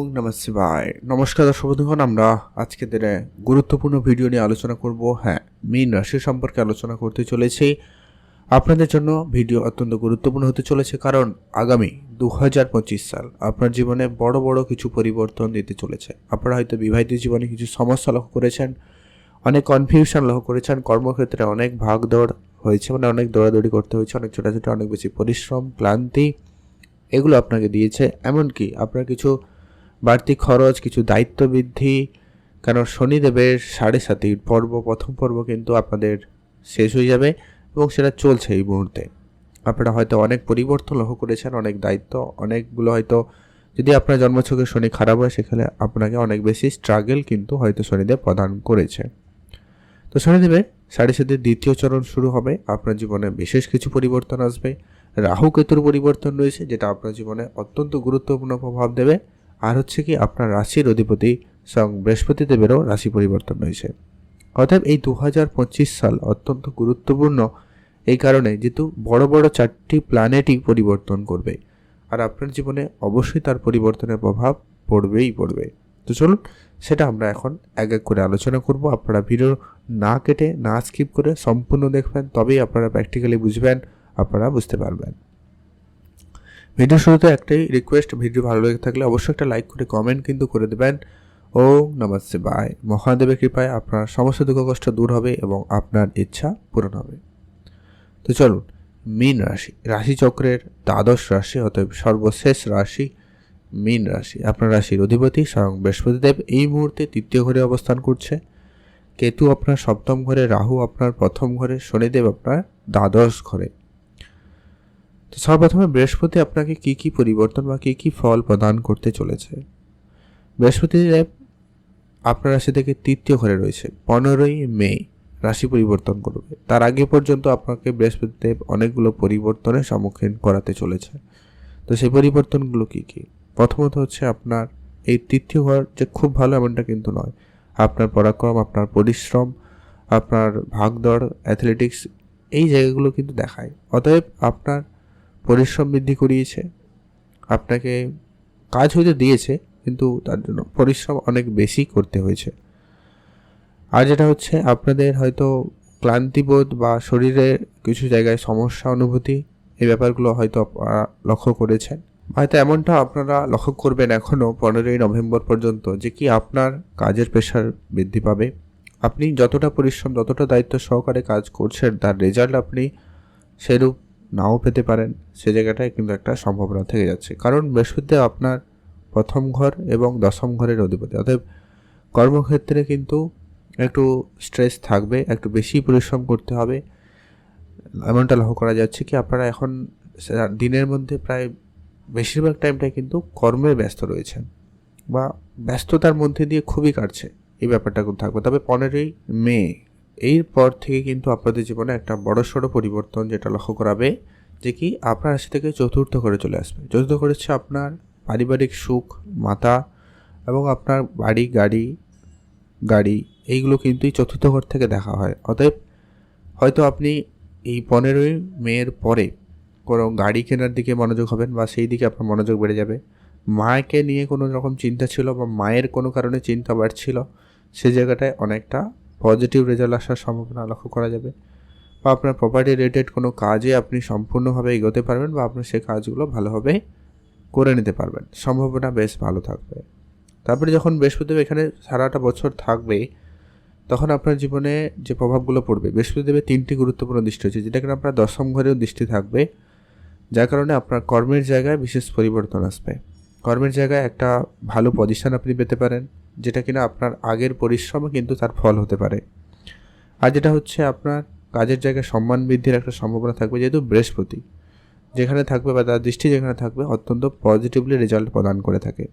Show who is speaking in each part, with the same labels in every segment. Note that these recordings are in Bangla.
Speaker 1: ওং নমঃ নমস্কার দর্শক বন্ধুগণ, আমরা আজকে দিনে গুরুত্বপূর্ণ ভিডিও নিয়ে আলোচনা করব। হ্যাঁ মীন রাশি সম্পর্কে আলোচনা করতে চলেছি। আপনাদের জন্য ভিডিও অত্যন্ত গুরুত্বপূর্ণ হতে চলেছে কারণ আগামী দু হাজার পঁচিশ সাল আপনার জীবনে বড় বড় কিছু পরিবর্তন দিতে চলেছে। আপনারা হয়তো বিবাহিত জীবনে কিছু সমস্যা লক্ষ্য করেছেন, অনেক কনফিউশন লক্ষ্য করেছেন, কর্মক্ষেত্রে অনেক ভাগ দৌড় হয়েছে মানে অনেক দৌড়াদৌড়ি করতে হয়েছে, অনেক ছোটাছুটি, অনেক বেশি পরিশ্রম, ক্লান্তি, এগুলো আপনাকে দিয়েছে। এমনকি আপনার কিছু বাড়তি খরচ, কিছু দায়িত্ব বৃদ্ধি কেন শনিদেবের সাড়ে সাতি পর্ব, প্রথম পর্ব কিন্তু আপনাদের শেষ হয়ে যাবে এবং সেটা চলছে এই মুহূর্তে। আপনারা হয়তো অনেক পরিবর্তন লক্ষ্য করেছেন, অনেক দায়িত্ব, অনেকগুলো হয়তো যদি আপনার জন্মছকের শনি খারাপ হয়, সেখানে আপনাকে অনেক বেশি স্ট্রাগল কিন্তু হয়তো শনিদেব প্রদান করেছে। তো শনিদেবের সাড়ে সাতের দ্বিতীয় চরণ শুরু হবে, আপনার জীবনে বিশেষ কিছু পরিবর্তন আসবে। রাহু কেতুর পরিবর্তন রয়েছে, যেটা আপনার জীবনে অত্যন্ত গুরুত্বপূর্ণ প্রভাব দেবে। আর হচ্ছে কি আপনার রাশির অধিপতি সং বৃহস্পতি দেবেরও রাশি পরিবর্তন রয়েছে অর্থাৎ এই দু হাজার পঁচিশ সাল অত্যন্ত গুরুত্বপূর্ণ এই কারণে যেহেতু বড় বড় চারটি প্ল্যানেটই পরিবর্তন করবে। আর আপনার জীবনে অবশ্যই তার পরিবর্তনের প্রভাব পড়বেই পড়বে। তো চলুন, সেটা আমরা এখন এক এক করে আলোচনা করব। আপনারা ভিডিও না কেটে, না স্কিপ করে সম্পূর্ণ দেখবেন, তবেই আপনারা প্র্যাকটিক্যালি বুঝবেন, আপনারা বুঝতে পারবেন। ভিডিও শুরুতে একটাই রিকোয়েস্ট ভিডিও ভালো লেগে থাকলে অবশ্যই একটা লাইক করে কমেন্ট কিন্তু করে দেবেন। ও নমস্তে বাই মহাদেবের কৃপায় আপনার সমস্ত দুঃখ কষ্ট দূর হবে এবং আপনার ইচ্ছা পূরণ হবে। তো চলুন, মীন রাশি, রাশিচক্রের দ্বাদশ রাশি অতএব সর্বশেষ রাশি মীন রাশি। আপনার রাশির অধিপতি স্বয়ং বৃহস্পতিদেব এই মুহূর্তে তৃতীয় ঘরে অবস্থান করছে। কেতু আপনার সপ্তম ঘরে, রাহু আপনার প্রথম ঘরে, শনিদেব আপনার দ্বাদশ ঘরে। তো সর্বপ্রথমে বৃহস্পতি আপনাকে কি কি পরিবর্তন বা কি কি ফল প্রদান করতে চলেছে? বৃহস্পতিদেব আপনার রাশি থেকে তৃতীয় ঘরে রয়েছে, পনেরোই মে রাশি পরিবর্তন করবে। তার আগে পর্যন্ত আপনাকে বৃহস্পতিদেব অনেকগুলো পরিবর্তনের সম্মুখীন করাতে চলেছে। তো সেই পরিবর্তনগুলো কি কি? প্রথমত হচ্ছে আপনার এই তৃতীয় ঘর যে খুব ভালো এমনটা কিন্তু নয়। আপনার পরাক্রম, আপনার পরিশ্রম, আপনার ভাগদড় অ্যাথলেটিক্স এই জায়গাগুলো কিন্তু দেখায়। অতএব আপনার পরিশ্রম বৃদ্ধি করিয়েছে, আপনাকে কাজ হয়তো দিয়েছে, কিন্তু তার জন্য পরিশ্রম অনেক বেশি করতে হয়েছে। আর যেটা হচ্ছে, আপনাদের হয়তো ক্লান্তিবোধ বা শরীরের কিছু জায়গায় সমস্যা অনুভূতি, এই ব্যাপারগুলো হয়তো আপনারা লক্ষ্য করেছেন। হয়তো এমনটা আপনারা লক্ষ্য করবেন এখনও পনেরোই নভেম্বর পর্যন্ত, যে কি আপনার কাজের প্রেশার বৃদ্ধি পাবে। আপনি যতটা পরিশ্রম, যতটা দায়িত্ব সহকারে কাজ করছেন, তার রেজাল্ট আপনি সেরূপ নাও পেতে পারেন, সে জায়গাটায় কিন্তু একটা সম্ভাবনা থেকে যাচ্ছে। কারণ বৃহস্পতি আপনার প্রথম ঘর এবং দশম ঘরের অধিপতি। অতএব কর্মক্ষেত্রে কিন্তু একটু স্ট্রেস থাকবে, একটু বেশি পরিশ্রম করতে হবে। এমনটা লক্ষ্য করা যাচ্ছে কি, আপনারা এখন দিনের মধ্যে প্রায় বেশিরভাগ টাইমটাই কিন্তু কর্মে ব্যস্ত রয়েছেন বা ব্যস্ততার মধ্যে দিয়ে খুবই কাটছে। এই ব্যাপারটা কিন্তু থাকবে। তবে পনেরোই মে এরপর থেকে কিন্তু আপনাদের জীবনে একটা বড়সড় পরিবর্তন যেটা লক্ষ্য করাবে, যে কি আপনার রাশি থেকে চতুর্থ করে চলে আসবে। চতুর্থ করে হচ্ছে আপনার পারিবারিক সুখ, মাতা এবং আপনার বাড়ি, গাড়ি গাড়ি, এইগুলো কিন্তু এই চতুর্থ ঘর থেকে দেখা হয়। অতএব হয়তো আপনি এই পনেরোই মেয়ের পরে কোনো গাড়ি কেনার দিকে মনোযোগ হবেন বা সেই দিকে আপনার মনোযোগ বেড়ে যাবে। মাকে নিয়ে কোনো রকম চিন্তা ছিল বা মায়ের কোনো কারণে চিন্তা বাড়ছিল, সে জায়গাটায় অনেকটা পজিটিভ রেজাল্ট আসার সম্ভাবনা লক্ষ্য করা যাবে। বা আপনার প্রপার্টি রিলেটেড কোনো কাজে আপনি সম্পূর্ণভাবে এগোতে পারবেন বা আপনার সেই কাজগুলো ভালোভাবে করে নিতে পারবেন। সম্ভাবনা বেশ ভালো থাকবে। তারপরে যখন বৃহস্পতিদেব এখানে সারাটা বছর থাকবে, তখন আপনার জীবনে যে প্রভাবগুলো পড়বে বৃহস্পতিদেবের তিনটি গুরুত্বপূর্ণ দৃষ্টি হচ্ছে, যেটা কিনা আপনার দশম ঘরেও দৃষ্টি থাকবে, যার কারণে আপনার কর্মের জায়গায় বিশেষ পরিবর্তন আসবে। কর্মের জায়গায় একটা ভালো পজিশন আপনি পেতে পারেন। যেটা কিনা আপনার আগের পরিশ্রমে কিন্তু তার ফল হতে পারে। আর যেটা হচ্ছে আপনার কাজের জায়গায় সম্মান বৃদ্ধির একটা সম্ভাবনা থাকবে যেহেতু বৃহস্পতি। যেখানে থাকবে বা তার দৃষ্টি যেখানে থাকবে অত্যন্ত পজিটিভলি রেজাল্ট প্রদান করে থাকে।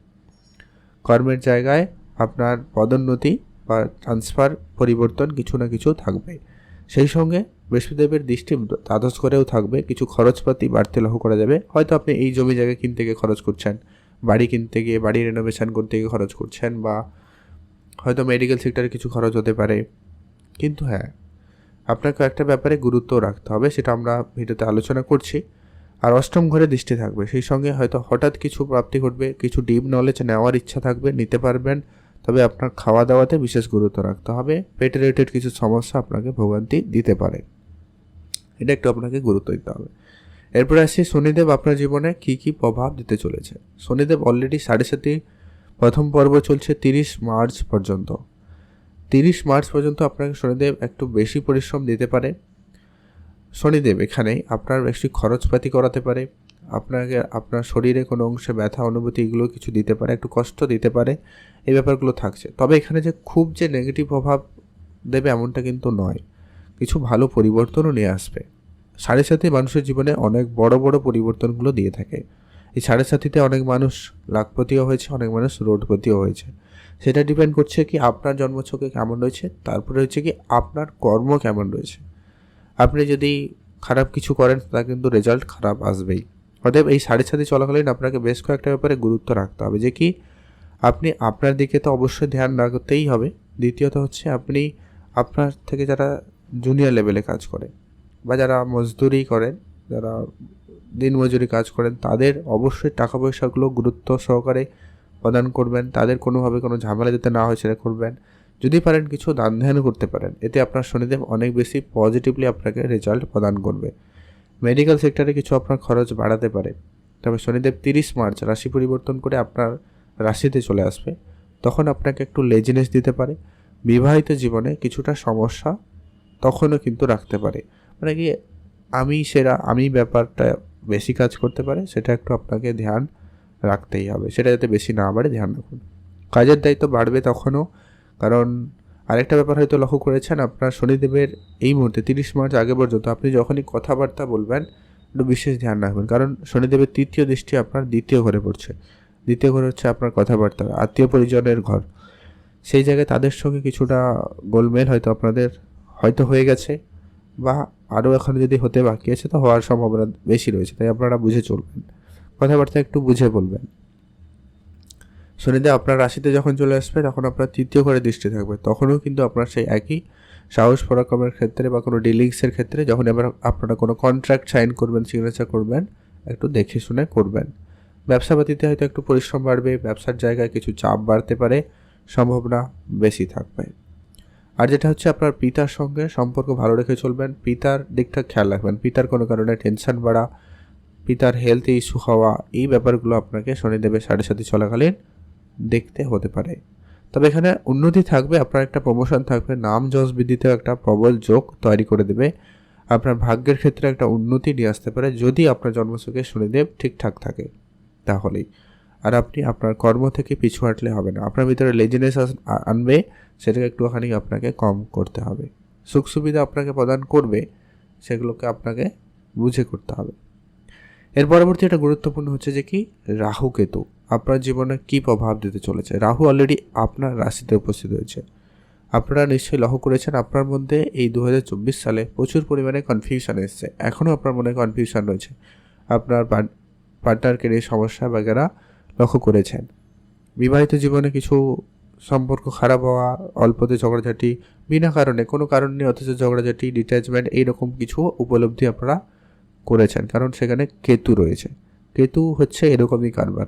Speaker 1: কর্মের জায়গায় আপনার পদোন্নতি বা ট্রান্সফার পরিবর্তন কিছু না কিছু থাকবে। সেই সঙ্গে বৃহস্পতিদেবের দৃষ্টি দ্বাদশ করেও থাকবে, কিছু খরচপাতি বাড়তে লক্ষ্য করা যাবে। হয়তো আপনি এই জমি জায়গা কিনতে গিয়ে খরচ করছেন। বাড়ি কিনতে গিয়ে, বাড়ি রেনোভেশন করতে গিয়ে খরচ করছেন বা হয়তো মেডিকেল সেক্টরে কিছু খরচ হতে পারে। কিন্তু হ্যাঁ আপনাকে একটা ব্যাপারে গুরুত্ব রাখতে হবে, সেটা আমরা ভিডিওতে আলোচনা করছি। আর অষ্টম ঘরে দৃষ্টি থাকবে, সেই সঙ্গে হয়তো হঠাৎ কিছু প্রাপ্তি ঘটবে, কিছু ডিপ নলেজ নেওয়ার ইচ্ছা থাকবে, নিতে পারবেন। তবে আপনার খাওয়া দাওয়াতে বিশেষ গুরুত্ব রাখতে হবে পেট রিলেটেড কিছু সমস্যা আপনাকে ভোগান্তি দিতে পারে। এটা একটু আপনাকে গুরুত্ব দিতে হবে। এরপরে আসি শনিদেব আপনার জীবনে কি কি প্রভাব দিতে চলেছে? শনিদেব অলরেডি সাড়ে সাথে প্রথম পর্ব চলছে তিরিশ মার্চ পর্যন্ত। তিরিশ মার্চ পর্যন্ত আপনাকে শনিদেব একটু বেশি পরিশ্রম দিতে পারে। শনিদেব এখানে আপনার একটি খরচপাতি করাতে পারে। আপনাকে আপনার শরীরে কোনো অংশে ব্যথা, অনুভূতি এগুলো কিছু দিতে পারে, একটু কষ্ট দিতে পারে। এই ব্যাপারগুলো থাকছে। তবে এখানে যে খুব যে নেগেটিভ প্রভাব দেবে এমনটা কিন্তু নয়। কিছু ভালো পরিবর্তনও নিয়ে আসবে। সাড়ে সাথে মানুষের জীবনে অনেক বড় বড় পরিবর্তনগুলো দিয়ে থাকে। এই সাড়ে সাথীতে অনেক মানুষ লাখপতিও হয়েছে, অনেক মানুষ রোডপতিও হয়েছে। সেটা ডিপেন্ড করছে কি আপনার জন্মছকে কেমন রয়েছে, তারপরে হচ্ছে কি আপনার কর্ম কেমন রয়েছে। আপনি যদি খারাপ কিছু করেন তা কিন্তু রেজাল্ট খারাপ আসবেই। অতএব এই সাড়ে সাথে চলাকালীন আপনাকে বেশ কয়েকটা ব্যাপারে গুরুত্ব রাখতে হবে যে কি, আপনি আপনার দিকে তো অবশ্যই ধ্যান রাখতেই হবে। দ্বিতীয়ত হচ্ছে আপনি আপনার থেকে যারা জুনিয়র লেভেলে কাজ করে বা যারা মজদুরি করেন, যারা দিনমজুরি কাজ করেন, তাদের অবশ্যই টাকা পয়সাগুলো গুরুত্ব সহকারে প্রদান করবেন। তাদের কোনোভাবে কোনো ঝামেলা যাতে না হয় সেটা করবেন। যদি পারেন কিছু দান ধ্যান করতে পারেন। এতে আপনার শনিদেব অনেক বেশি পজিটিভলি আপনাকে রেজাল্ট প্রদান করবে। মেডিকেল সেক্টরে কিছু আপনার খরচ বাড়াতে পারে। তবে শনিদেব তিরিশ মার্চ রাশি পরিবর্তন করে আপনার রাশিতে চলে আসবে। তখন আপনাকে একটু লেজিনেস দিতে পারে। বিবাহিত জীবনে কিছুটা সমস্যা তখনও কিন্তু রাখতে পারে। মানে কি আমি সেরা, আমি ব্যাপারটা বেশি কাজ করতে পারে, সেটা একটু আপনাকে ধ্যান রাখতেই হবে। সেটা যাতে বেশি না বাড়ে, ধ্যান রাখুন। কাজের দায়িত্ব বাড়বে তখনও, কারণ আরেকটা ব্যাপার হয়তো লক্ষ্য করেছেন আপনার শনিদেবের এই মুহূর্তে, তিরিশ মার্চ আগে পর্যন্ত আপনি যখনই কথাবার্তা বলবেন, একটু বিশেষ ধ্যান রাখবেন। কারণ শনিদেবের তৃতীয় দৃষ্টি আপনার দ্বিতীয় ঘরে পড়ছে। দ্বিতীয় ঘর হচ্ছে আপনার কথাবার্তা, আত্মীয় পরিজনের ঘর। সেই জায়গায় তাদের সঙ্গে কিছুটা গোলমেল হয়তো আপনাদের, হয়তো হয়ে গেছে, বা আরও এখন যদি হতে বাকি আছে, তো হওয়ার সম্ভাবনা বেশি রয়েছে, তাই আপনারা বুঝে চলবেন। কথাবার্তা একটু বুঝে বলবেন। শনিদেব আপনার রাশিতে যখন চলে আসবে, তখন আপনার তৃতীয় ঘরে দৃষ্টি থাকবে। তখনও কিন্তু আপনার সেই একই সাহস পরাক্রমের ক্ষেত্রে বা কোনো ডিলিংসের ক্ষেত্রে যখন এবার আপনারা কোনো কন্ট্রাক্ট সাইন করবেন সিগনেচার করবেন, একটু দেখে শুনে করবেন। ব্যবসাপাতিতে হয়তো একটু পরিশ্রম বাড়বে, ব্যবসার জায়গায় কিছু চাপ বাড়তে পারে, সম্ভাবনা বেশি থাকবে। আর যেটা হচ্ছে আপনার পিতার সঙ্গে সম্পর্ক ভালো রেখে চলবেন, পিতার দিকটা খেয়াল রাখবেন। পিতার কোনো কারণে টেনশন বাড়া, পিতার হেলথ ইস্যু হওয়া, এই ব্যাপারগুলো আপনাকে শনিদেবের সাড়ে সাথে চলাকালীন দেখতে হতে পারে। তবে এখানে উন্নতি থাকবে, আপনার একটা প্রমোশন থাকবে, নাম যশ বৃদ্ধিতেও একটা প্রবল যোগ তৈরি করে দেবে। আপনার ভাগ্যের ক্ষেত্রে একটা উন্নতি নিয়ে আসতে পারে, যদি আপনার জন্মসুখে শনিদেব ঠিকঠাক থাকে তাহলেই। আর আপনি আপনার কর্ম থেকে পিছু হাঁটলে হবে না। আপনার ভিতরে লেজিনেস আনবে সেটাকে একটুখানি আপনাকে কম করতে হবে। সুখ সুবিধা আপনাকে প্রদান করবে, সেগুলোকে আপনাকে বুঝে করতে হবে। এর পরবর্তী একটা গুরুত্বপূর্ণ হচ্ছে যে কি? রাহু কেতু, আপনার জীবনে কি প্রভাব দিতে চলেছে? রাহু অলরেডি আপনার রাশিতে উপস্থিত হয়েছে। আপনারা নিশ্চয়ই লক্ষ্য করেছেন, আপনার মধ্যে এই দু হাজার চব্বিশ সালে প্রচুর পরিমাণে কনফিউশন এসছে। এখনও আপনার মনে কনফিউশন রয়েছে। আপনার পার্টনারকে নিয়ে সমস্যা বাগেরা লক্ষ্য করেছেন। বিবাহিত জীবনে কিছু সম্পর্ক খারাপ হওয়া, অল্পতে ঝগড়াঝাটি, বিনা কারণে, কোনো কারণ নেই, অথচ ঝগড়াঝাটি ডিট্যাচমেন্ট এইরকম কিছু উপলব্ধি আপনারা করেছেন। কারণ সেখানে কেতু রয়েছে। কেতু হচ্ছে এরকমই কারবার।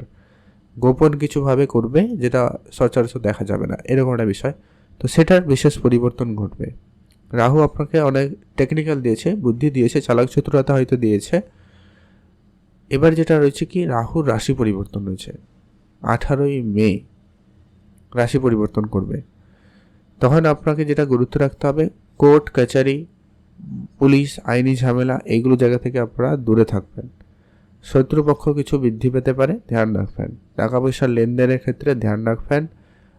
Speaker 1: গোপন কিছুভাবে করবে, যেটা সচরাচর দেখা যাবে না, এরকম একটা বিষয়। তো সেটার বিশেষ পরিবর্তন ঘটবে। রাহু আপনাকে অনেক টেকনিক্যাল দিয়েছে, বুদ্ধি দিয়েছে, চালাক চতুরতা হয়তো দিয়েছে। এবার যেটা রয়েছে কি, রাহুর রাশি পরিবর্তন রয়েছে আঠারোই মে রাশি পরিবর্তন করবে। তখন আপনাকে যেটা গুরুত্ব রাখতে হবে, কোর্ট, কাচারি, পুলিশ, আইনি ঝামেলা, এইগুলো জায়গা থেকে আপনারা দূরে থাকবেন। শত্রুপক্ষ কিছু বৃদ্ধি পেতে পারে, ধ্যান রাখবেন। টাকা পয়সার লেনদেনের ক্ষেত্রে ধ্যান রাখবেন।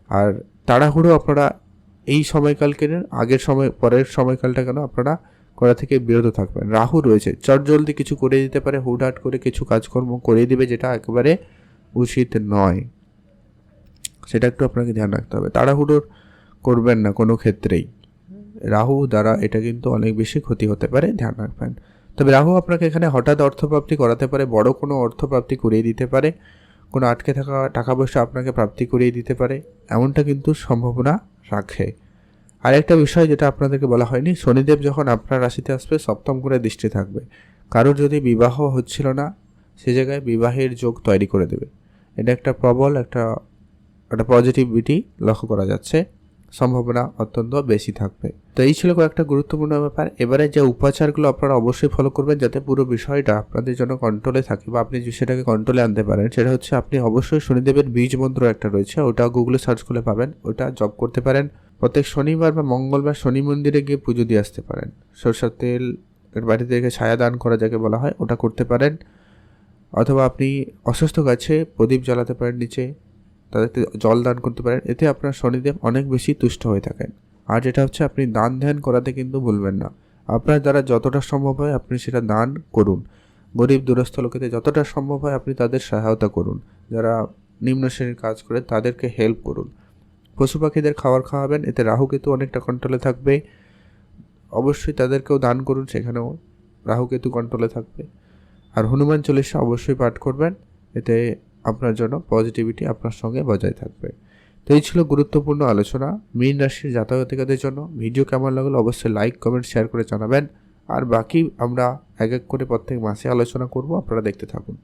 Speaker 1: আর তাড়াহুড়ো আপনারা এই সময়কাল সময়কালকে আগের সময়, পরের সময়কালটা কেন আপনারা করা থেকে বিরত থাকবেন। রাহু রয়েছে চট জলদি কিছু করে দিতে পারে, হুটহাট করে কিছু কাজকর্ম করে দিবে, যেটা একেবারে উচিত নয়। সেটা একটু আপনাকে ধ্যান রাখতে হবে। তাড়াহুড়োর করবেন না কোনো ক্ষেত্রেই। রাহু দ্বারা এটা কিন্তু অনেক বেশি ক্ষতি হতে পারে, ধ্যান রাখবেন। তবে রাহু আপনাকে এখানে হঠাৎ অর্থপ্রাপ্তি করাতে পারে, বড় কোনো অর্থপ্রাপ্তি করিয়ে দিতে পারে, কোনো আটকে থাকা টাকা পয়সা আপনাকে প্রাপ্তি করিয়ে দিতে পারে, এমনটা কিন্তু সম্ভাবনা রাখে। আরেকটা বিষয় যেটা আপনাদেরকে বলা হয়নি, শনিদেব যখন আপনার রাশিতে আসবে, সপ্তম করে দৃষ্টি থাকবে। কারোর যদি বিবাহ হচ্ছিল না, সে জায়গায় বিবাহের যোগ তৈরি করে দেবে। এটা একটা প্রবল একটা একটা পজিটিভিটি লক্ষ্য করা যাচ্ছে। সম্ভাবনা অত্যন্ত বেশি থাকবে। তো এই ছিল কয়েকটা গুরুত্বপূর্ণ ব্যাপার। এবারে যে উপাচারগুলো আপনারা অবশ্যই ফলো করবেন যাতে পুরো বিষয়টা আপনাদের জন্য কন্ট্রোলে থাকে বা আপনি সেটাকে কন্ট্রোলে আনতে পারেন, সেটা হচ্ছে আপনি অবশ্যই শনিদেবের বীজ মন্ত্র একটা রয়েছে, ওটা গুগলে সার্চ করে পাবেন। ওটা জব করতে পারেন। প্রত্যেক শনিবার বা মঙ্গলবার শনি মন্দিরে গিয়ে পুজো দিয়ে আসতে পারেন। সরষের তেল এর বাড়ি থেকে ছায়া দান করা যাকে বলা হয়, ওটা করতে পারেন। অথবা আপনি অসুস্থ গাছে প্রদীপ জ্বালাতে পারেন নিচে। তাদেরকে জল দান করতে পারেন। এতে আপনার শনিদেব অনেক বেশি তুষ্ট হয়ে থাকেন। আর যেটা হচ্ছে, আপনি দান ধ্যান করাতে কিন্তু ভুলবেন না। আপনার দ্বারা যতটা সম্ভব হয়, আপনি সেটা দান করুন। গরিব দুরস্থ লোকেদের যতটা সম্ভব হয়, আপনি তাদের সহায়তা করুন। যারা নিম্ন শ্রেণির কাজ করে, তাদেরকে হেল্প করুন। পশু পাখিদের খাবার খাওয়াবেন, এতে রাহু কেতু অনেকটা কন্ট্রোলে থাকবে। অবশ্যই তাদেরকেও দান করুন, সেখানেও রাহু কেতু কন্ট্রোলে থাকবে। আর হনুমান চল্লিশা অবশ্যই পাঠ করবেন। এতে আপনার জন্য পজিটিভিটি আপনার সঙ্গে বজায় থাকবে। তো এই ছিল গুরুত্বপূর্ণ আলোচনা। মীন রাশির জাতকাতিকাদের জন্য ভিডিও কেমন লাগল অবশ্যই লাইক কমেন্ট শেয়ার করে জানাবেন। আর বাকি আমরা এক এক করে প্রত্যেক মাসে আলোচনা করব, আপনারা দেখতে থাকুন।